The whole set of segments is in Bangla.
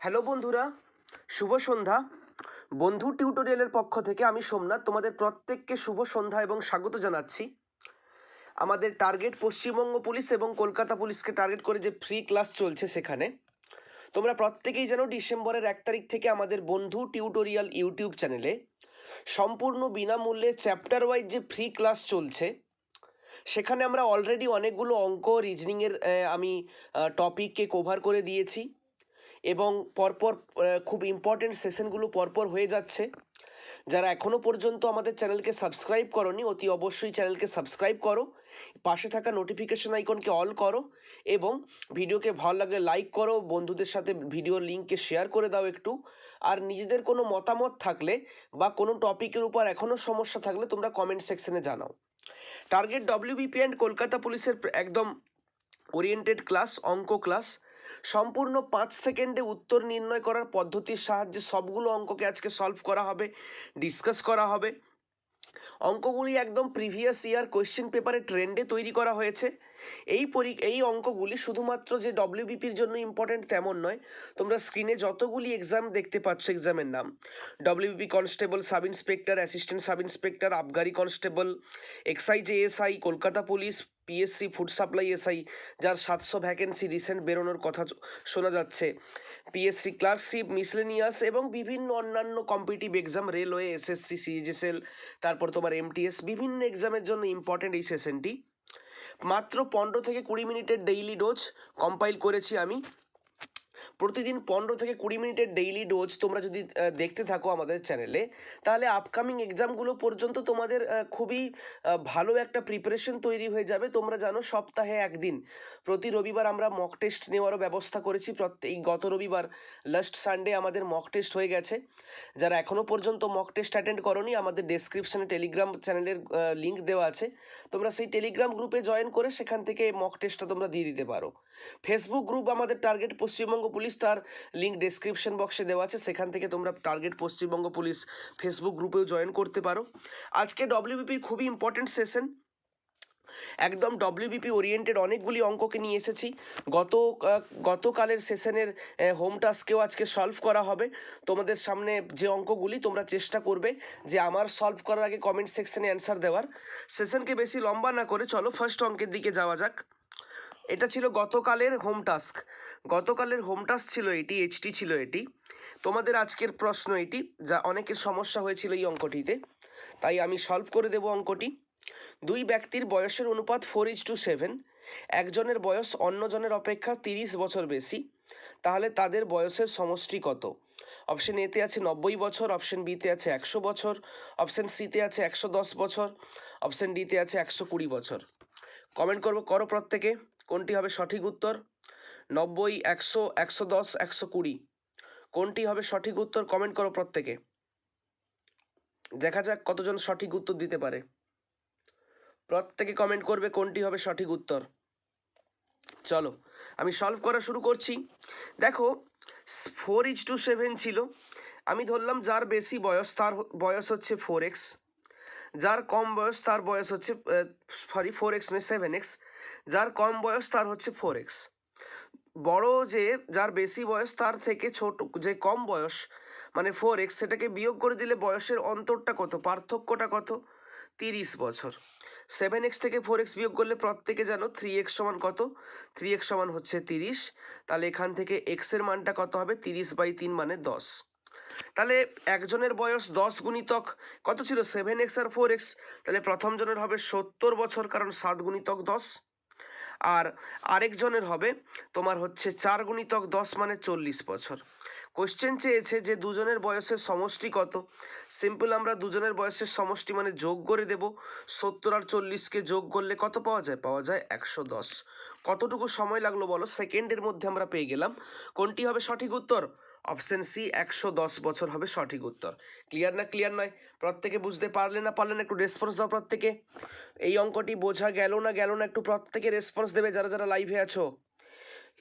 হ্যালো বন্ধুরা, শুভ সন্ধ্যা। বন্ধু টিউটোরিয়ালের পক্ষ থেকে আমি সোমনাথ, তোমাদের প্রত্যেককে শুভ সন্ধ্যা এবং স্বাগত জানাচ্ছি। আমাদের টার্গেট পশ্চিমবঙ্গ পুলিশ এবং কলকাতা পুলিশকে টার্গেট করে যে ফ্রি ক্লাস চলছে সেখানে। তোমরা প্রত্যেকেই জানো ডিসেম্বরের এক তারিখ থেকে আমাদের বন্ধু টিউটোরিয়াল ইউটিউব চ্যানেলে সম্পূর্ণ বিনামূল্যে চ্যাপ্টার ওয়াইজ যে ফ্রি ক্লাস চলছে, সেখানে আমরা অলরেডি অনেকগুলো অঙ্ক, রিজনিংয়ের আমি টপিককে কভার করে দিয়েছি। এবং পরপর খুব ইম্পর্টেন্ট সেশনগুলো পরপর হয়ে যাচ্ছে। যারা এখনও পর্যন্ত আমাদের চ্যানেলকে সাবস্ক্রাইব করনি, অতি অবশ্যই চ্যানেলকে সাবস্ক্রাইব করো, পাশে থাকা নোটিফিকেশন আইকনকে অল করো এবং ভিডিওকে ভালো লাগলে লাইক করো, বন্ধুদের সাথে ভিডিওর লিঙ্ককে শেয়ার করে দাও একটু। আর নিজেদের কোনো মতামত থাকলে বা কোনো টপিকের উপর এখনও সমস্যা থাকলে তোমরা কমেন্ট সেকশনে জানাও। টার্গেট ডব্লিউবিপি অ্যান্ড কলকাতা পুলিশের একদম ওরিয়েন্টেড ক্লাস অঙ্ক ক্লাস সম্পূর্ণ পাঁচ সেকেন্ডে উত্তর নির্ণয় করার পদ্ধতির সাহায্যে সবগুলো অঙ্ককে আজকে সলভ করা হবে ডিসকাস করা হবে। অঙ্কগুলি একদম প্রিভিয়াস ইয়ার কোয়েশ্চেন পেপারে ট্রেন্ডে তৈরি করা হয়েছে। এই পরি, এই অঙ্কগুলি শুধুমাত্র যে ডব্লিউবিপির জন্য ইম্পর্ট্যান্ট তেমন নয়, তোমরা স্ক্রিনে যতগুলি এক্সাম দেখতে পাচ্ছ এক্সামের নাম। WBP constable sub inspector assistant sub inspector আবগারি constable excise ASI Kolkata police PSC food supply SI যার সাতশো ভ্যাকেন্সি রিসেন্ট বেরোনোর কথা শোনা যাচ্ছে। পিএসসি ক্লার্কশিপ মিসলেনিয়াস এবং বিভিন্ন অন্যান্য competitive exam railway SSC CGSL তারপর তোমার এমটিএস বিভিন্ন এক্সামের জন্য ইম্পর্টেন্ট এই সেশনটি মাত্র পনেরো থেকে কুড়ি মিনিটের ডেইলি ডোজ কম্পাইল করেছি আমি। প্রতিদিন পনেরো থেকে কুড়ি মিনিটের ডেইলি ডোজ তোমরা যদি দেখতে থাকো আমাদের চ্যানেলে তাহলে আপকামিং এক্সামগুলো পর্যন্ত তোমাদের খুবই ভালো একটা প্রিপারেশন তৈরি হয়ে যাবে। তোমরা জানো সপ্তাহে একদিন। প্রতি রবিবার আমরা মক টেস্ট নেওয়ারও ব্যবস্থা করেছি। প্রত্যেক গত রবিবার লাস্ট সানডে আমাদের মক টেস্ট হয়ে গেছে। যারা এখনও পর্যন্ত মক টেস্ট অ্যাটেন্ড করনি, আমাদের ডেসক্রিপশনে টেলিগ্রাম চ্যানেলের লিঙ্ক দেওয়া আছে। তোমরা সেই টেলিগ্রাম গ্রুপে জয়েন করে সেখান থেকে মক টেস্টটা তোমরা দিয়ে দিতে পারো। ফেসবুক গ্রুপ আমাদের টার্গেট পশ্চিমবঙ্গ পুলিশ তার লিঙ্ক ডেসক্রিপশন বক্সে দেওয়া আছে। সেখান থেকে তোমরা টার্গেট পশ্চিমবঙ্গ পুলিশ ফেসবুক গ্রুপেও জয়েন করতে পারো। আজকে ডব্লিউবিপির খুবই ইম্পর্টেন্ট সেশন একদম ডব্লিউবিপি ওরিয়েন্টেড অনেকগুলি অঙ্ককে নিয়ে এসেছি। গত, গতকালের সেশনের হোম টাস্কেও আজকে সলভ করা হবে। তোমাদের সামনে যে অঙ্কগুলি তোমরা চেষ্টা করবে যে আমার সলভ করার আগে কমেন্ট সেকশনে অ্যান্সার দেওয়ার। সেশনকে বেশি লম্বা না করে, চলো ফার্স্ট অঙ্কের দিকে যাওয়া যাক। এটা ছিল গতকালের হোম টাস্ক গতকালের হোম টাস্ক ছিল এটি এইচটি ছিল এটি। তোমাদের আজকের প্রশ্ন এটি, যা অনেকের সমস্যা হয়েছিল এই অঙ্কটিতে। তাই আমি সলভ করে দেব অঙ্কটি। দুই ব্যক্তির বয়সের অনুপাত ফোর ইজ টু সেভেন একজনের বয়স অন্যজনের অপেক্ষা তিরিশ বছর বেশি। তাহলে তাদের বয়সের সমষ্টি কত? অপশন এতে আছে নব্বই বছর অপশন বিতে আছে একশো বছর অপশন সিতে আছে একশো দশ বছর অপশন ডিতে আছে একশো কুড়ি বছর। কমেন্ট করব, করো প্রত্যেকে। কোনটি হবে সঠিক উত্তর? নব্বই, একশো একশো দশ, একশো কুড়ি। কোনটি হবে সঠিক উত্তর? কমেন্ট করো প্রত্যেকে। দেখা যাক কতজন সঠিক উত্তর দিতে পারে। প্রত্যেকে কমেন্ট করবে কোনটি হবে সঠিক উত্তর। চলো, আমি সলভ করা শুরু করছি। দেখো, ফোর ইজ টু সেভেন ছিল। আমি ধরলাম যার বেশি বয়স তার বয়স হচ্ছে ফোর এক্স। যার কম বয়স তার বয়স হচ্ছে সরি ফোর এক্স মানে সেভেন এক্স। যার কম বয়স তার হচ্ছে ফোর এক্স বড় যে, যার বেশি বয়স তার থেকে ছোট, যে কম বয়স মানে ফোর এক্স সেটাকে বিয়োগ করে দিলে বয়সের অন্তরটা কত, পার্থক্যটা কত? তিরিশ বছর। সেভেন এক্স থেকে ফোর এক্স বিয়োগ করলে প্রত্যেকে জানো থ্রি এক্স সমান কত? থ্রি এক্স সমান হচ্ছে তিরিশ। তাহলে এখান থেকে এক্সের মানটা কত হবে? তিরিশ বাই তিন মানে দশ। তাহলে একজনের বয়স দশ গুণিতক, কত ছিল? সেভেন এক্স আর ফোর এক্স তাহলে প্রথম জনের হবে সত্তর বছর, কারণ সাত গুণিতক দশ। আর আরেকজনের হবে তোমার হচ্ছে চার গুণিতক দশ মানে চল্লিশ বছর। কোশ্চেন চেয়েছে যে দুজনের বয়সের সমষ্টি কত? সিম্পল আমরা দুজনের বয়সের সমষ্টি মানে যোগ করে দেব। সত্তর আর চল্লিশকে যোগ করলে কত পাওয়া যায়? পাওয়া যায় একশো দশ। কতটুকু সময় লাগল বলো? সেকেন্ডের মধ্যে আমরা পেয়ে গেলাম। কোনটি হবে সঠিক উত্তর? অপশন সি একশো দশ বছর হবে সঠিক উত্তর। ক্লিয়ার না ক্লিয়ার নয়? প্রত্যেকে বুঝতে পারলে না পারলে না একটু রেসপন্স দাও প্রত্যেকে। এই অঙ্কটি বোঝা গেল না গেল না একটু প্রত্যেকে রেসপন্স দেবে যারা যারা লাইভে আছো।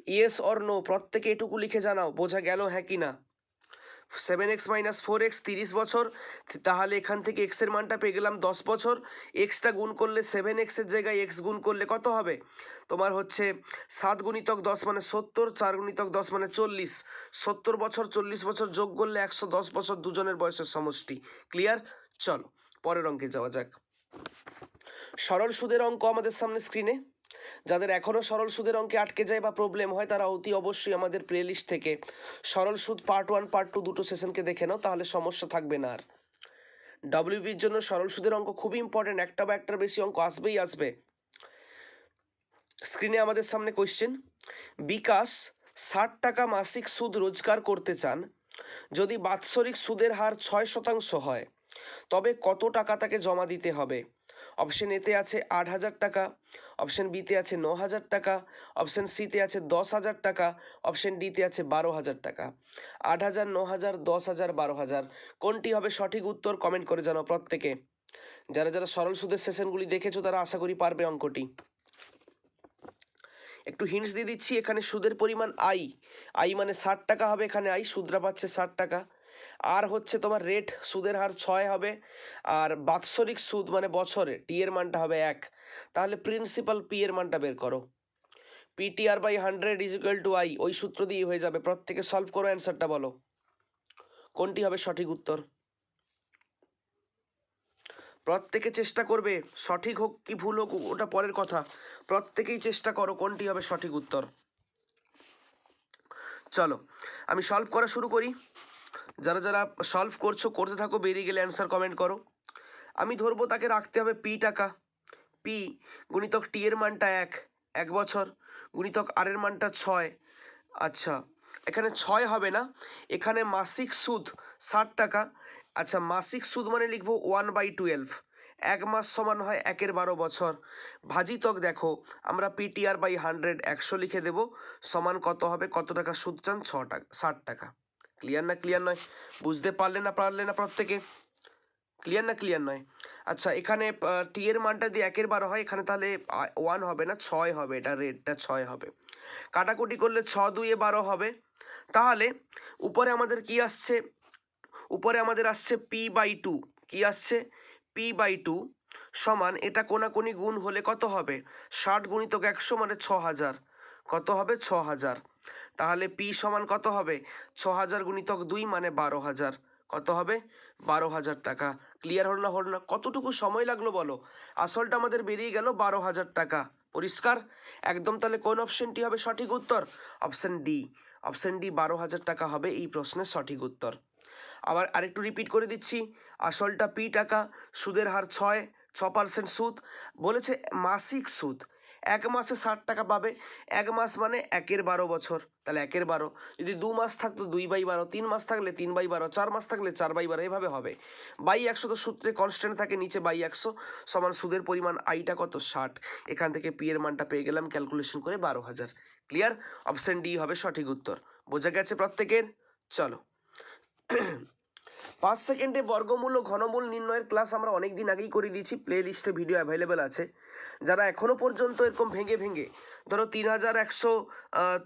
ইয়েস অর নো প্রত্যেকে এটুকু লিখে জানাও, বোঝা গেল হ্যাঁ কি না? Seven X minus four X তিরিশ বছর তাহলে এখান থেকে এক্সের মানটা পেয়ে গেলাম দশ বছর। এক্সটা গুণ করলে সেভেন এক্সের জায়গায় এক্স গুণ করলে কত হবে? তোমার হচ্ছে সাত গুণিতক দশ মানে সত্তর, চার গুণিতক দশ মানে চল্লিশ। সত্তর বছর, চল্লিশ বছর যোগ করলে একশো দশ বছর দুজনের বয়সের সমষ্টি। ক্লিয়ার চলো, পরের অঙ্কে যাওয়া যাক। সরল সুদের অঙ্ক আমাদের সামনে স্ক্রিনে যাদের এখনও সরল সুদের অঙ্কে আটকে যায় বা প্রবলেম হয়, তারা অতি অবশ্যই আমাদের প্লেলিস্ট থেকে সরল সুদ পার্ট ওয়ান পার্ট টু দুটো সেশনকে দেখে নাও, তাহলে সমস্যা থাকবে না আর। ডাব্লিউবির জন্য সরল সুদের অঙ্ক খুবই ইম্পর্টেন্ট একটা বা একটার বেশি অঙ্ক আসবেই আসবে। স্ক্রিনে আমাদের সামনে কোয়েশ্চেন বিকাশ ষাট টাকা মাসিক সুদ রোজগার করতে চান, যদি বাৎসরিক সুদের হার ছয় শতাংশ হয়, তবে কত টাকা তাকে জমা দিতে হবে? অপশন এতে আছে আট হাজার টাকা অপশন বিতে আছে ন হাজার টাকা অপশন সিতে আছে দশ হাজার টাকা অপশন ডিতে আছে বারো হাজার টাকা। আট হাজার, ন হাজার, দশ হাজার, বারো হাজার, কোনটি হবে সঠিক উত্তর কমেন্ট করে জানাও প্রত্যেকে। যারা যারা সরল সুদের সেশনগুলি দেখেছ, তারা আশা করি পারবে অঙ্কটি। একটু হিন্টস দিয়ে দিচ্ছি, এখানে সুদের পরিমাণ আই আই মানে ষাট টাকা হবে, এখানে আই সুদরা পাচ্ছে ষাট টাকা। আর হচ্ছে তোমার রেট সুদের হার ছয় হবে, আর বাৎসরিক সুদ মানে বছরে টি এর মানটা হবে এক। তাহলে প্রিন্সিপাল পি এর মানটা বের করো। PTR by hundred is equal to I ওই সূত্র দিয়ে হয়ে যাবে। প্রত্যেকে সলভ করো অ্যান্সারটা বলো। কোনটি হবে সঠিক উত্তর? প্রত্যেকে চেষ্টা করবে, সঠিক হোক কি ভুল হোক, ওটা পরের কথা। প্রত্যেকেই চেষ্টা করো কোনটি হবে সঠিক উত্তর। চলো, আমি সলভ করা শুরু করি। যারা যারা সলভ করছ, করতে থাকো, বেরিয়ে গেলে অ্যান্সার কমেন্ট করো। আমি ধরবো তাকে রাখতে হবে পি টাকা। পি গুণিতক টি এর মানটা এক এক বছর। গুণিতক আর এর মানটা ছয়। আচ্ছা এখানে ছয় হবে না? এখানে মাসিক সুদ ষাট টাকা। আচ্ছা মাসিক সুদ মানে লিখব ওয়ান বাই টুয়েলভ এক মাস সমান হয় একের বারো বছর। ভাজিতক দেখো, আমরা পিটিআর বাই হান্ড্রেড একশো লিখে দেব। সমান কত হবে? কত টাকা সুদ চান? ছ টাকা, ষাট টাকা। ক্লিয়ার না ক্লিয়ার নয়? বুঝতে পারলে না পারলে না প্রত্যেকে? ক্লিয়ার না ক্লিয়ার নয়? আচ্ছা এখানে টি এর মানটা দিয়ে একের বারো হয়, এখানে তাহলে ওয়ান হবে না, ছয় হবে, এটা রেটটা ছয় হবে। কাটাকুটি করলে ছ দুইয়ে বারো হবে। তাহলে, উপরে আমাদের কি আসছে? উপরে আমাদের আসছে পি বাই টু কি আসছে? পি বাই টু সমান এটা কোনাকুনি গুণ হলে কত হবে? ষাট গুণিতক একশো মানে ছ হাজার। কত হবে? ছ হাজার। তাহলে পি সমান কত হবে? ছ হাজার গুণিতক দুই মানে বারো হাজার কত হবে? বারো হাজার টাকা। ক্লিয়ার হল না হল না? কতটুকু সময় লাগল বলো? আসলটা আমাদের বেরিয়ে গেল বারো হাজার টাকা। পরিষ্কার? একদম তাহলে কোন অপশনটি হবে সঠিক উত্তর? অপশন ডি অপশন ডি বারো হাজার টাকা হবে এই প্রশ্নের সঠিক উত্তর। আবার আরেকটু রিপিট করে দিচ্ছি। আসলটা পি টাকা, সুদের হার ছয় ছ পার্সেন্ট সুদ। বলেছে মাসিক সুদ। এক মাসে ষাট টাকা পাবে। এক মাস মানে একের বারো বছর। তাহলে একের বারো। যদি দু মাস থাকতো, দুই বাই বারো। তিন মাস থাকলে তিন বাই বারো। চার মাস থাকলে চার বাই বারো। এভাবে হবে। বাই একশো তো সূত্রে কনস্ট্যান্ট থাকে, নিচে বাই একশো সমান সুদের পরিমাণ আইটা কত? ষাট। এখান থেকে পি এর মানটা পেয়ে গেলাম ক্যালকুলেশন করে বারো হাজার। ক্লিয়ার অপশন ডি হবে সঠিক উত্তর। বোঝা গেছে প্রত্যেকের? চলো। পাঁচ সেকেন্ডে বর্গমূল ও ঘনমূল নির্ণয়ের ক্লাস আমরা অনেক দিন আগেই করে দিয়েছি প্লে লিস্টে ভিডিও অ্যাভেলেবেল আছে। যারা এখনও পর্যন্ত এরকম ভেঙে ভেঙে, ধরো তিন হাজার একশো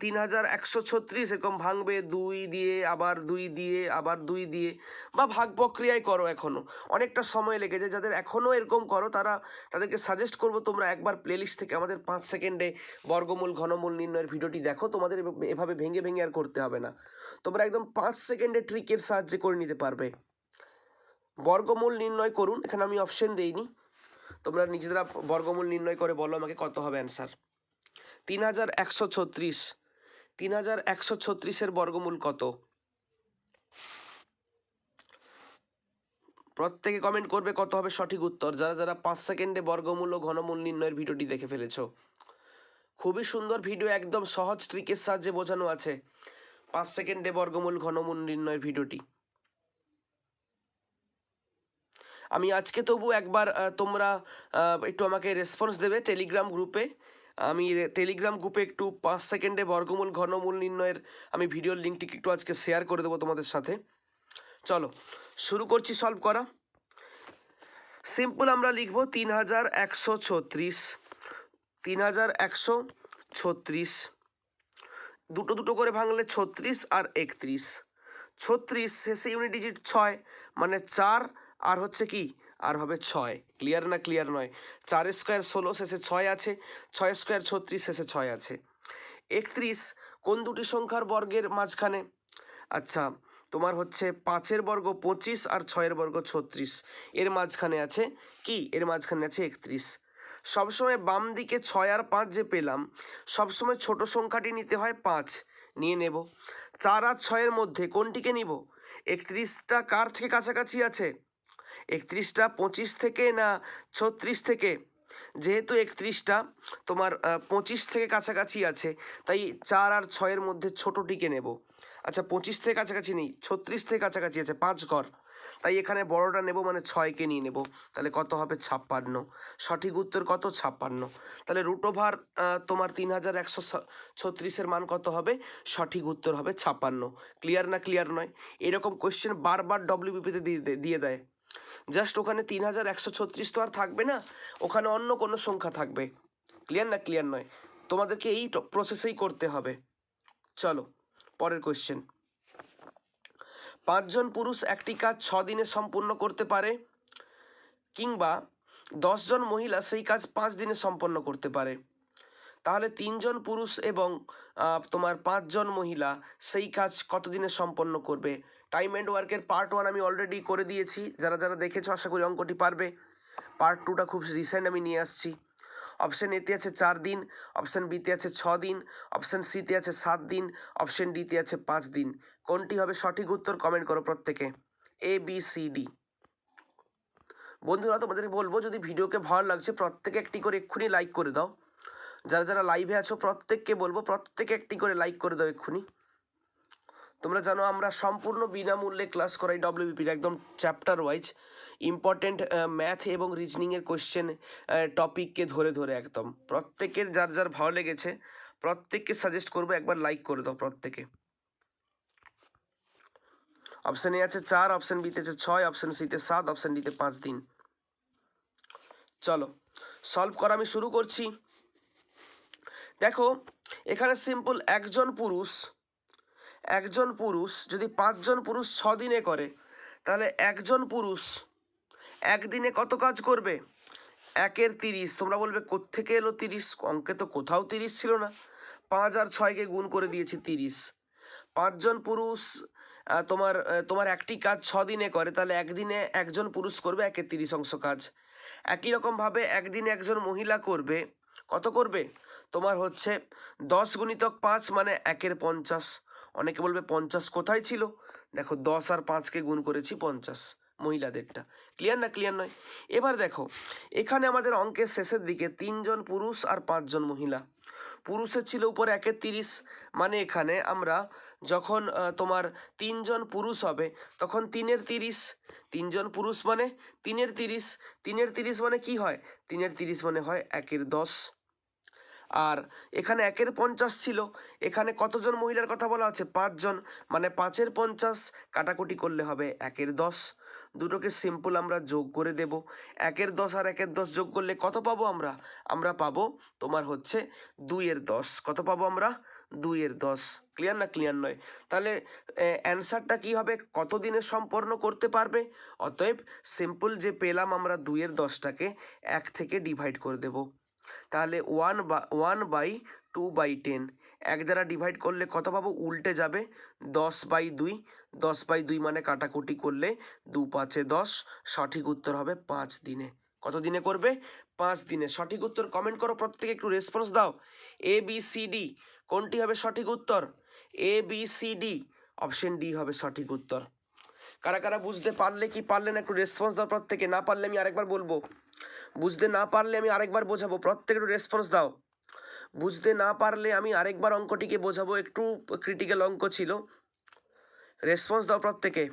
তিন হাজার একশো ছত্রিশ এরকম ভাঙবে, দুই দিয়ে, আবার দুই দিয়ে, আবার দুই দিয়ে, বা ভাগ প্রক্রিয়ায় করো এখনও অনেকটা সময় লেগে যায় যাদের এখনও এরকম করো, তারা তাদেরকে সাজেস্ট করব তোমরা একবার প্লে লিস্ট থেকে আমাদের পাঁচ সেকেন্ডে বর্গমূল, ঘনমূল নির্ণয়ের ভিডিওটি দেখো। তোমাদের এভাবে ভেঙে ভেঙে আর করতে হবে না। তোমরা একদম পাঁচ সেকেন্ডে ট্রিকের সাহায্যে করে নিতে পারবে। বর্গমূল নির্ণয় করুন, এখানে আমি অপশন দেইনি। তোমরা নিজেরা বর্গমূল নির্ণয় করে বলো আমাকে কত হবে অ্যান্সার তিন হাজার একশো ছত্রিশ। তিন হাজার একশো ছত্রিশের বর্গমূল কত? প্রত্যেকে কমেন্ট করবে কত হবে সঠিক উত্তর। যারা যারা পাঁচ সেকেন্ডে বর্গমূল ও ঘনমূল নির্ণয়ের ভিডিওটি দেখে ফেলেছো। খুবই সুন্দর ভিডিও একদম সহজ ট্রিকের সাহায্যে বোঝানো আছে। পাঁচ সেকেন্ডে বর্গমূল ঘনমূল নির্ণয়ের ভিডিওটি। আমি আজকে তবু একবার তোমরা একটু আমাকে রেসপন্স দেবে টেলিগ্রাম গ্রুপে আমি টেলিগ্রাম গ্রুপে একটু পাঁচ সেকেন্ডে বর্গমূল ঘনমূল নির্ণয়ের আমি ভিডিওর লিঙ্কটিকে একটু আজকে শেয়ার করে দেবো তোমাদের সাথে। চলো, শুরু করছি সলভ করা। সিম্পল আমরা লিখব তিন হাজার একশো ছত্রিশ। তিন হাজার একশো ছত্রিশ। দুটো দুটো করে ভাঙলে ছত্রিশ আর একত্রিশ। ছত্রিশ শেষে ইউনিট ডিজিট ছয় মানে চার, আর হচ্ছে কি? আর হবে ছয়। ক্লিয়ার না ক্লিয়ার নয়? চার স্কোয়ার ষোলো শেষে ছয় আছে, ছয় স্কোয়ার ছত্রিশ শেষে ছয় আছে। একত্রিশ, কোন দুটি সংখ্যার বর্গের মাঝখানে? আচ্ছা তোমার হচ্ছে পাঁচের বর্গ পঁচিশ আর ছয়ের বর্গ ছত্রিশ। এর মাঝখানে আছে কি? এর মাঝখানে আছে একত্রিশ। সবসময় বাম দিকে ছয় আর পাঁচ যে পেলাম, সবসময় ছোট সংখ্যাটি নিতে হয় পাঁচ। নিয়ে নেব। চার আর ছয়ের মধ্যে কোনটিকে নিব? একত্রিশটা কার থেকে কাছাকাছি আছে? একত্রিশটা পঁচিশ থেকে না ছত্রিশ থেকে? যেহেতু একত্রিশটা, তোমার পঁচিশ থেকে কাছাকাছি আছে, তাই চার আর ছয়ের মধ্যে ছোটোটিকে নেব। আচ্ছা পঁচিশ থেকে কাছাকাছি নেই, ছত্রিশ থেকে কাছাকাছি আছে, পাঁচ ঘর। তাই এখানে বড়টা নেব মানে ছয়কে নিয়ে নেব। তাহলে কত হবে? ছাপ্পান্ন। সঠিক উত্তর কত? ছাপ্পান্ন। তাহলে রুট ওভার তোমার তিন হাজার একশো ছত্রিশের মান কত হবে? সঠিক উত্তর হবে ছাপ্পান্ন। ক্লিয়ার না ক্লিয়ার নয়? এরকম কোয়েশ্চেন বারবার ডব্লিউবিপিতে দিয়ে দিয়ে দেয়। জাস্ট ওখানে তিন হাজার একশো ছত্রিশ তো আর থাকবে না? ওখানে অন্য কোনো সংখ্যা থাকবে। ক্লিয়ার না ক্লিয়ার নয়? তোমাদেরকে এই প্রসেসেই করতে হবে। চলো। পরের কোয়েশ্চেন পাঁচজন পুরুষ একটি কাজ ছ দিনে সম্পূর্ণ করতে পারে কিংবা দশজন মহিলা সেই কাজ পাঁচ দিনে সম্পন্ন করতে পারে। তাহলে তিনজন পুরুষ এবং তোমার পাঁচজন মহিলা সেই কাজ কতদিনে সম্পন্ন করবে? টাইম অ্যান্ড ওয়ার্কের পার্ট ওয়ান আমি অলরেডি করে দিয়েছি। যারা যারা দেখেছ, আশা করি অঙ্কটি পারবে। পার্ট টুটা খুব রিসেন্ট আমি নিয়ে আসছি। অপশন এতে আছে চার দিন অপশন বিতে আছে ছ দিন অপশন সিতে আছে সাত দিন অপশন ডিতে আছে পাঁচ দিন। কোনটি হবে সঠিক উত্তর কমেন্ট করো প্রত্যেকে। এ বি সি ডি বন্ধুরা, তোমাদেরকে বলব, যদি ভিডিওকে ভালো লাগছে, প্রত্যেকে একটি করে এক্ষুনি লাইক করে দাও। যারা যারা লাইভে আছো, প্রত্যেককে বলব, প্রত্যেকে একটি করে লাইক করে দাও এক্ষুনি। তোমরা জানো, আমরা সম্পূর্ণ বিনামূল্যে ক্লাস করাই ডব্লিউবিপির একদম চ্যাপ্টার ওয়াইজ ইম্পর্টেন্ট ম্যাথ এবং রিজনিংয়ের কোয়েশ্চেন টপিককে ধরে ধরে একদম। প্রত্যেকের যার যার ভালো লেগেছে, প্রত্যেককে সাজেস্ট করব, একবার লাইক করে দাও প্রত্যেকে। অপশন এ আছে চার অপশন বিতে আছে ছয় অপশন সিতে সাত অপশন ডিতে পাঁচ দিন। চলো সলভ করা আমি শুরু করছি। দেখো, এখানে সিম্পল একজন পুরুষ একজন পুরুষ যদি পাঁচজন পুরুষ ছদিনে করে, তাহলে একজন পুরুষ একদিনে কত কাজ করবে? একের তিরিশ। তোমরা বলবে, কোত্থেকে এলো তিরিশ? অঙ্কে তো কোথাও তিরিশ ছিল না। পাঁচ আর ছয়কে গুণ করে দিয়েছি তিরিশ। পাঁচজন পুরুষ তোমার তোমার একটি কাজ ছ দিনে করে, তাহলে একদিনে একজন পুরুষ করবে, একের তিরিশ অংশ কাজ। একই রকমভাবে একদিনে একজন মহিলা করবে, কত করবে? তোমার হচ্ছে দশ গুণিতক পাঁচ মানে একের পঞ্চাশ। অনেকে বলবে, পঞ্চাশ কোথায় ছিল? দেখো, দশ আর পাঁচকে গুণ করেছি পঞ্চাশ। মহিলাদেরটা। ক্লিয়ার না ক্লিয়ার নয়? এবার দেখো, এখানে আমাদের অঙ্কের শেষের দিকে তিনজন পুরুষ আর পাঁচজন মহিলা। পুরুষের ছিল উপরে একের তিরিশ মানে এখানে আমরা যখন তোমার তিনজন পুরুষ হবে, তখন তিনের তিরিশ। তিনজন পুরুষ মানে তিনের তিরিশ। তিনের তিরিশ মানে কি হয়? তিনের তিরিশ মানে হয় একের দশ। আর এখানে একের পঞ্চাশ ছিল। এখানে কতজন মহিলার কথা বলা আছে? পাঁচজন। মানে পাঁচের পঞ্চাশ কাটাকুটি করলে হবে একের দশ। দুটোকে সিম্পল আমরা যোগ করে দেব। একের দশ আর একের দশ যোগ করলে কত পাবো আমরা? আমরা পাবো তোমার হচ্ছে দুইয়ের দশ। কত পাবো আমরা? দুইয়ের দশ। ক্লিয়ার না ক্লিয়ার নয়? তাহলে অ্যান্সারটা কি হবে? কত দিনে সম্পন্ন করতে পারবে? অতএব সিম্পল যে পেলাম আমরা দুইয়ের দশটাকে এক থেকে ডিভাইড করে দেব। তাহলে ওয়ান বা one by two by ten এক দ্বারা ডিভাইড করলে কত পাবো? উল্টে যাবে। দশ বাই দুই। দশ বাই দুই মানে কাটাকুটি করলে দু পাঁচে দশ, সঠিক উত্তর হবে পাঁচ দিনে। কত দিনে করবে? পাঁচ দিনে। সঠিক উত্তর কমেন্ট করো, প্রত্যেকে একটু রেসপন্স দাও। এ বি সি ডি কোনটি হবে সঠিক উত্তর? A B C D option D হবে সঠিক উত্তর। কারা কারা বুঝতে পারলে কি পারলে না একটু রেসপন্স দাও প্রত্যেকে। না পারলে আমি আরেকবার বলব। বুঝতে না পারলে আমি আরেকবার বোঝাবো। প্রত্যেকে একটু রেসপন্স দাও। বুঝতে না পারলে আমি আরেকবার অঙ্কটিকে বোঝাবো। একটু ক্রিটিক্যাল অঙ্ক ছিল। রেসপন্স দাও প্রত্যেকে।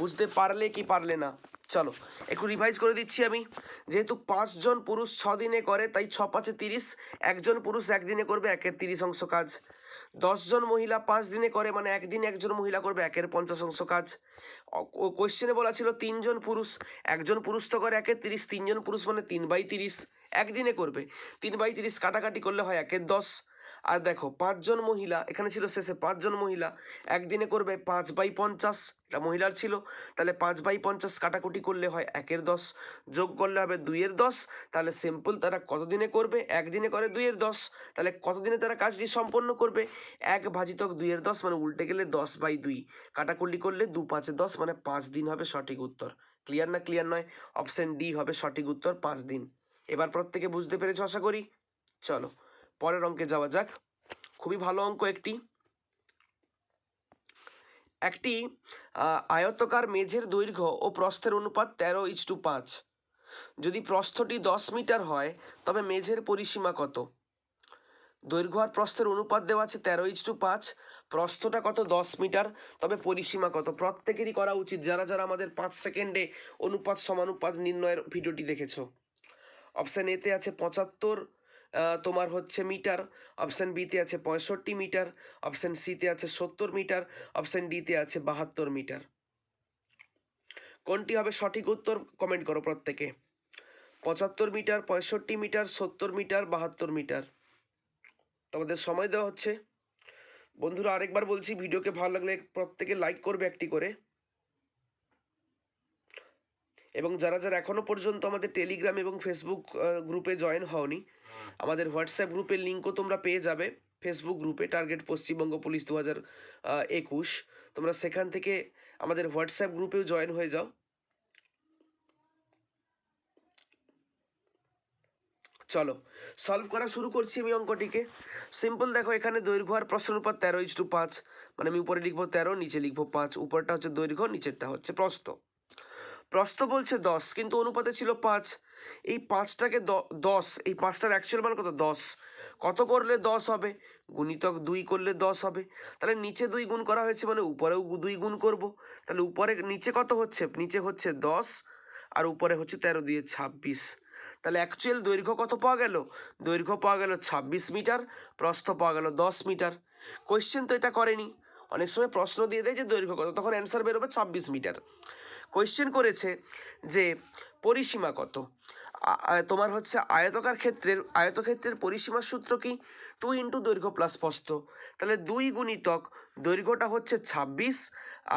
বুঝতে পারলে কি পারলে না? চলো, একটু রিভাইজ করে দিচ্ছি আমি। যেহেতু পাঁচজন পুরুষ ছ দিনে করে, তাই ছ পাঁচে তিরিশ, একজন পুরুষ একদিনে করবে, একের তিরিশ অংশ কাজ। দশজন মহিলা পাঁচ দিনে করে মানে একদিনে একজন মহিলা করবে, একের পঞ্চাশ অংশ কাজ। কোয়েশ্চেনে বলা ছিল, তিনজন পুরুষ, একজন পুরুষ তো করে, একের তিরিশ, তিনজন পুরুষ মানে তিন বাই তিরিশ, একদিনে করবে। তিন বাই তিরিশ কাটাকাটি করলে হয়, একের দশ। আর দেখো, পাঁচজন মহিলা, এখানে ছিল শেষে পাঁচজন মহিলা, একদিনে করবে পাঁচ বাই পঞ্চাশ, এটা মহিলার ছিল, তাহলে পাঁচ বাই পঞ্চাশ কাটাকুটি করলে হয় একের দশ, যোগ করলে হবে দুইয়ের দশ, তাহলে সিম্পল তারা কতদিনে করবে? একদিনে করে দুইয়ের দশ, তাহলে কতদিনে তারা কাজটি সম্পন্ন করবে? এক ভাজিতক দুইয়ের দশ মানে উল্টে গেলে দশ বাই দুই, কাটাকুটি করলে দু পাঁচে দশ মানে পাঁচ দিন হবে সঠিক উত্তর ক্লিয়ার না ক্লিয়ার নয়? অপশন ডি হবে সঠিক উত্তর, পাঁচ দিন, এবার প্রত্যেকে বুঝতে পেরেছ আশা করি? চলো। পরের অঙ্কে যাওয়া যাক। খুবই ভালো অঙ্ক একটি। একটি আয়তকার মেঝের দৈর্ঘ্য ও প্রস্থের অনুপাত তেরো ইচ টু পাঁচ। যদি প্রস্থটি দশ মিটার হয়, তবে মেঝের পরিসীমা কত? দৈর্ঘ্য আর প্রস্থের অনুপাত দেওয়া আছে তেরো ইচ টু পাঁচ। প্রস্থটা কত? দশ মিটার, তবে পরিসীমা কত? প্রত্যেকেরই করা উচিত, যারা যারা আমাদের পাঁচ সেকেন্ডে অনুপাত সমানুপাত নির্ণয়ের ভিডিওটি দেখেছ। অপশান এতে আছে পঁচাত্তর তোমার হচ্ছে মিটার অপশান বিতে আছে পঁয়ষট্টি মিটার অপশান সিতে আছে সত্তর মিটার অপশান ডিতে আছে বাহাত্তর মিটার। কোনটি হবে সঠিক উত্তর কমেন্ট করো প্রত্যেকে। পঁচাত্তর মিটার, পঁয়ষট্টি মিটার, সত্তর মিটার, বাহাত্তর মিটার। তোমাদের সময় দেওয়া হচ্ছে। বন্ধুরা, আরেকবার বলছি, ভিডিওকে ভালো লাগলে প্রত্যেকে লাইক করবে একটি করে। এবং যারা যারা এখনও পর্যন্ত আমাদের টেলিগ্রাম এবং ফেসবুক গ্রুপে জয়েন হওনি, আমাদের হোয়াটসঅ্যাপ গ্রুপের লিঙ্কও তোমরা পেয়ে যাবে ফেসবুক গ্রুপে টার্গেট পশ্চিমবঙ্গ পুলিশ দু হাজার একুশ। তোমরা সেখান থেকে আমাদের হোয়াটসঅ্যাপ গ্রুপেও জয়েন হয়ে যাও। চলো সলভ করা শুরু করছি আমি অঙ্কটিকে। সিম্পল দেখো, এখানে দৈর্ঘ্য আর প্রশ্নের উপর তেরো ইচ টু পাঁচ। মানে আমি উপরে লিখব তেরো, নিচে লিখব পাঁচ। উপরটা হচ্ছে দৈর্ঘ্য, নিচেরটা হচ্ছে প্রস্থ। প্রস্থ বলছে দশ, কিন্তু অনুপাতে ছিল পাঁচ। এই পাঁচটাকে দশ, এই পাঁচটার অ্যাকচুয়াল মান কত? দশ। কত করলে দশ হবে? গুণিতক দুই করলে দশ হবে। তাহলে নিচে দুই গুণ করা হয়েছে মানে উপরেও দুই গুণ করব। তাহলে উপরে নিচে কত হচ্ছে? নিচে হচ্ছে দশ, আর উপরে হচ্ছে তেরো দিয়ে ছাব্বিশ। তাহলে অ্যাকচুয়াল দৈর্ঘ্য কত পাওয়া গেল? দৈর্ঘ্য পাওয়া গেল ছাব্বিশ মিটার, প্রস্থ পাওয়া গেল দশ মিটার। কোয়েশ্চেন তো এটা করেনি। অনেক সময় প্রশ্ন দিয়ে দেয় যে দৈর্ঘ্য কত, তখন অ্যান্সার বেরোবে ছাব্বিশ মিটার। কোয়েশ্চেন করেছে যে পরিসীমা কত? তোমার হচ্ছে আয়তকার ক্ষেত্রের, আয়তক্ষেত্রের পরিসীমার সূত্র কি? টু ইন্টু দৈর্ঘ্য প্লাস প্রস্থ তাহলে দুই গুণিতক দৈর্ঘ্যটা হচ্ছে ছাব্বিশ,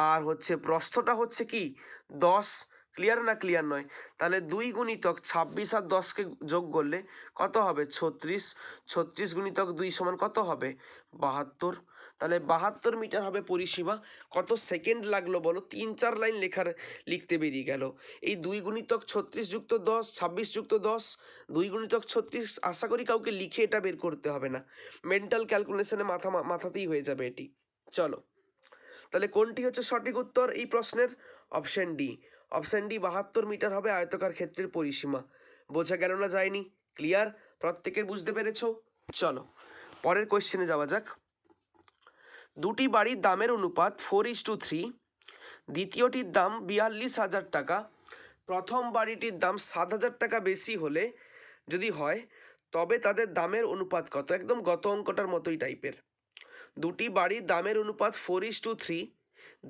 আর হচ্ছে প্রস্থটা হচ্ছে কি? দশ। ক্লিয়ার না ক্লিয়ার নয়? তাহলে দুই গুণিতক ছাব্বিশ আর দশকে যোগ করলে কত হবে? ছত্রিশ। ছত্রিশ গুণিতক দুই সমান কত হবে? বাহাত্তর। তাহলে বাহাত্তর মিটার হবে পরিসীমা। কত সেকেন্ড লাগল বলো? তিন চার লাইন লেখার, লিখতে বেরিয়ে গেল। এই দুই গুণিতক ছত্রিশ যুক্ত দশ, ছাব্বিশ যুক্ত দশ, দুই গুণিতক ছত্রিশ, আশা করি কাউকে লিখে এটা বের করতে হবে না। মেন্টাল ক্যালকুলেশনে মাথা মাথাতেই হয়ে যাবে এটি। চলো। তাহলে কোনটি হচ্ছে সঠিক উত্তর এই প্রশ্নের? অপশন ডি অপশান ডি বাহাত্তর মিটার হবে আয়তকার ক্ষেত্রের পরিসীমা। বোঝা গেল না যায়নি? ক্লিয়ার প্রত্যেকের বুঝতে পেরেছ? চলো। পরের কোয়েশ্চেনে যাওয়া যাক। দুটি বাড়ির দামের অনুপাত ফোর ইস টু থ্রি দ্বিতীয়টির দাম বিয়াল্লিশ হাজার টাকা, প্রথম বাড়িটির দাম সাত হাজার টাকা বেশি হলে যদি হয়, তবে তাদের দামের অনুপাত কত? একদম গত অঙ্কটার মতোই টাইপের। দুটি বাড়ির দামের অনুপাত ফোর ইস টু থ্রি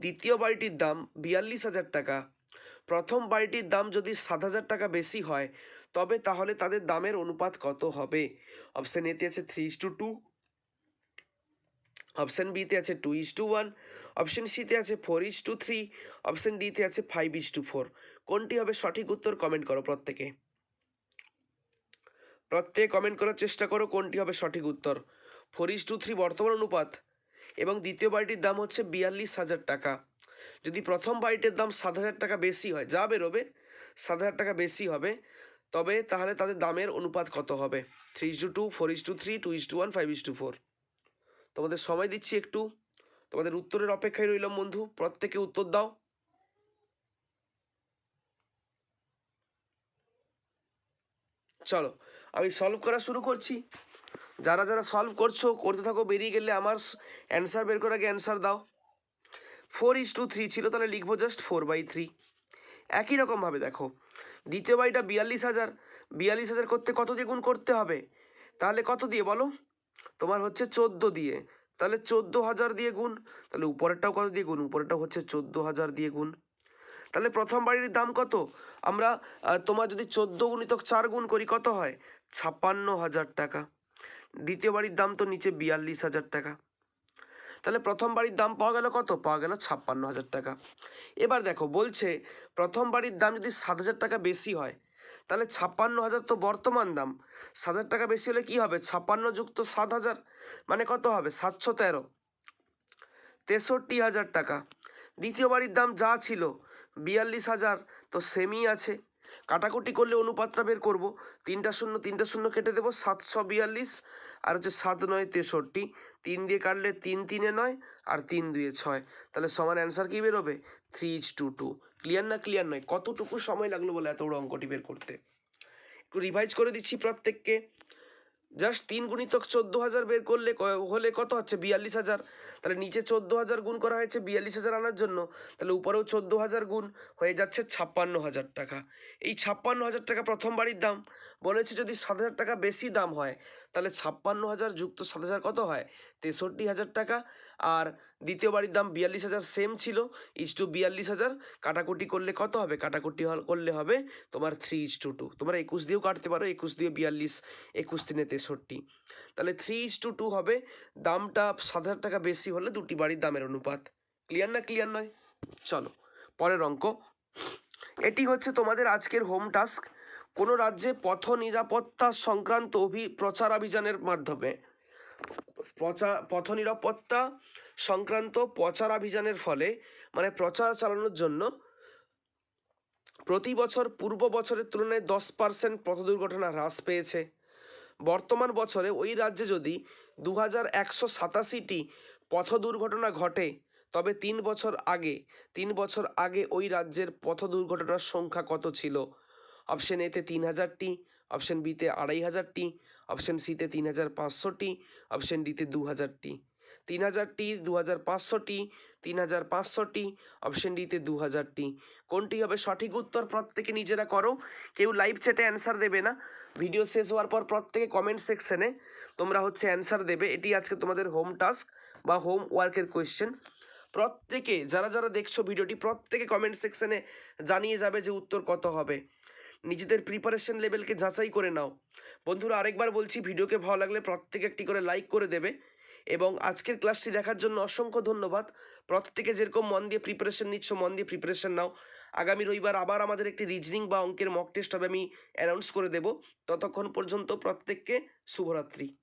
দ্বিতীয় বাড়িটির দাম বিয়াল্লিশ হাজার টাকা, প্রথম বাড়িটির দাম যদি সাত হাজার টাকা বেশি হয়, তবে তাহলে তাদের দামের অনুপাত কত হবে? অপশান এতে আছে three is to two option বিতে আছে two is to one option সিতে আছে four is to three option ডিতে আছে ফাইভ ইস টু ফোর কোনটি হবে সঠিক উত্তর কমেন্ট করো প্রত্যেকে। প্রত্যেকে কমেন্ট করার চেষ্টা করো কোনটি হবে সঠিক উত্তর। ফোর ইস টু থ্রি বর্তমান অনুপাত এবং দ্বিতীয় বাড়িটির দাম হচ্ছে বিয়াল্লিশ হাজার টাকা। যদি প্রথম বাড়িটির দাম সাত হাজার টাকা বেশি হয়, যা বেরোবে, সাত হাজার টাকা বেশি হবে, তবে তাহলে তাদের দামের অনুপাত কত হবে? Three is to two four is to three two is to one five is to four তোমাদের সময় দিচ্ছি একটু। তোমাদের উত্তরের অপেক্ষায় রইলাম বন্ধু। প্রত্যেকে উত্তর দাও। চলো, আমি সলভ করা শুরু করছি। যারা যারা সলভ করছ, করতে থাকো, বেরিয়ে গেলে আমার অ্যান্সার বের করার আগে অ্যান্সার দাও। ফোর ইস টু থ্রি ছিল, তাহলে লিখব জাস্ট ফোর বাই থ্রি একই রকমভাবে দেখো। দ্বিতীয় বাড়িটা বিয়াল্লিশ হাজার। বিয়াল্লিশ হাজার করতে কত দিয়ে গুণ করতে হবে? তাহলে কত দিয়ে বলো? তোমার হচ্ছে চোদ্দ দিয়ে। তাহলে চোদ্দ হাজার দিয়ে গুণ। তাহলে উপরেরটাও কত দিয়ে গুণ? উপরেরটাও হচ্ছে চোদ্দ হাজার দিয়ে গুণ। তাহলে প্রথম বাড়ির দাম কত? আমরা তোমার যদি চোদ্দ গুণিতক চার গুণ করি, কত হয়? ছাপ্পান্ন হাজার টাকা। দ্বিতীয় বাড়ির দাম তো নিচে বিয়াল্লিশ হাজার টাকা। তাহলে প্রথম বাড়ির দাম পাওয়া গেল কত? পাওয়া গেল ছাপ্পান্ন হাজার টাকা। এবার দেখো, বলছে প্রথম বাড়ির দাম যদি সাত হাজার টাকা বেশি হয় তাহলে ছাপ্পান্ন হাজার তো বর্তমান দাম। সাত হাজার টাকা বেশি হলে কি হবে? ছাপ্পান্ন যুক্ত সাত হাজার মানে কত হবে? সাতশো তেরো। তেষট্টি হাজার টাকা। দ্বিতীয় বাড়ির দাম যা ছিল, বিয়াল্লিশ হাজার, তো সেমই আছে। কাটাকুটি করলে অনুপাতটা বের করব। তিনটা শূন্য তিনটা শূন্য কেটে দেবো, সাতশো বিয়াল্লিশ, আর হচ্ছে সাত নয় তেষট্টি। তিন দিয়ে কাটলে তিন তিনে নয়, আর তিন দুয়ে ছয়। তাহলে সমান অ্যান্সার কী বেরোবে? Three is to two. Clear না ক্লিয়ার নয়? কতটুকু সময় লাগল বলে এত বড় অঙ্কটি বের করতে? একটু রিভাইজ করে দিচ্ছি প্রত্যেককে। জাস্ট তিন গুণিতক চোদ্দ হাজার বের করলে হলে কত হচ্ছে? বিয়াল্লিশ হাজার। তাহলে নিচে চোদ্দ হাজার গুণ করা হয়েছে বিয়াল্লিশ হাজার আনার জন্য। তাহলে উপরেও চোদ্দ হাজার গুণ হয়ে যাচ্ছে ছাপ্পান্ন হাজার টাকা। এই ছাপ্পান্ন হাজার টাকা প্রথম বাড়ির দাম। বলেছে যদি সাত হাজার টাকা বেশি দাম হয় তাহলে ছাপ্পান্ন হাজার যুক্ত সাত হাজার কত হয়? তেষট্টি হাজার টাকা। আর দ্বিতীয় বাড়ির দাম বিয়াল্লিশ হাজার সেম ছিল। ইজ টু বিয়াল্লিশ হাজার। কাটাকুটি করলে কত হবে? কাটাকুটি করলে হবে তোমার থ্রি ইজ টু টু তোমরা একুশ দিয়েও কাটতে পারো। একুশ দিয়ে বিয়াল্লিশ, একুশ তিনে তেষট্টি। তাহলে থ্রি ইজ টু টু হবে। দামটা সাত হাজার টাকা বেশি হলে দুটি বাড়ির দামের অনুপাত। ক্লিয়ার না ক্লিয়ার নয়? চলো, পরের অঙ্ক। এটি হচ্ছে তোমাদের আজকের হোম টাস্ক কোনো রাজ্যে পথ নিরাপত্তা সংক্রান্ত অভি প্রচারাভিযানের মাধ্যমে। প্রচার পথ নিরাপত্তা সংক্রান্ত প্রচারাভিযানের ফলে মানে প্রচার চালানোর জন্য প্রতি বছর পূর্ব বছরের তুলনায় দশ পার্সেন্ট পথ দুর্ঘটনা হ্রাস পেয়েছে। বর্তমান বছরে ওই রাজ্যে যদি দু হাজার একশো সাতাশিটি পথ দুর্ঘটনা ঘটে, তবে তিন বছর আগে তিন বছর আগে ওই রাজ্যের পথ দুর্ঘটনার সংখ্যা কত ছিল? অপশন এতে তিন হাজারটি, অপশন বিতে আড়াই হাজারটি, অপশন সিতে তিন হাজার পাঁচশোটি, অপশন ডিতে দু হাজারটি। তিন হাজারটি, দু হাজার পাঁচশোটি, তিন হাজার পাঁচশোটি, অপশন ডিতে দু হাজারটি। কোনটি হবে সঠিক উত্তর প্রত্যেকে নিজেরা করো, কেউ লাইভ চ্যাটে অ্যান্সার দেবে না। ভিডিও শেষ হওয়ার পর প্রত্যেকে কমেন্ট সেকশনে তোমরা হচ্ছে অ্যান্সার দেবে। এটি আজকে তোমাদের হোম টাস্ক বা হোম ওয়ার্কের কোয়েশ্চেন প্রত্যেকে, যারা যারা দেখছ ভিডিওটি প্রত্যেকে কমেন্ট সেকশনে জানিয়ে যাবে যে উত্তর কত হবে। নিজেদের প্রিপারেশন লেভেলকে যাচাই করে নাও। বন্ধুরা, আরেকবার বলছি, ভিডিওকে ভালো লাগলে প্রত্যেকে একটি করে লাইক করে দেবে এবং আজকের ক্লাসটি দেখার জন্য অসংখ্য ধন্যবাদ। প্রত্যেকে যেরকম মন দিয়ে প্রিপারেশন নিচ্ছ, মন দিয়ে প্রিপারেশন নাও। আগামী রবিবার আবার আমাদের একটি রিজনিং বা অঙ্কের মক টেস্ট হবে, আমি অ্যানাউন্স করে দেব। ততক্ষণ পর্যন্ত প্রত্যেককে শুভরাত্রি।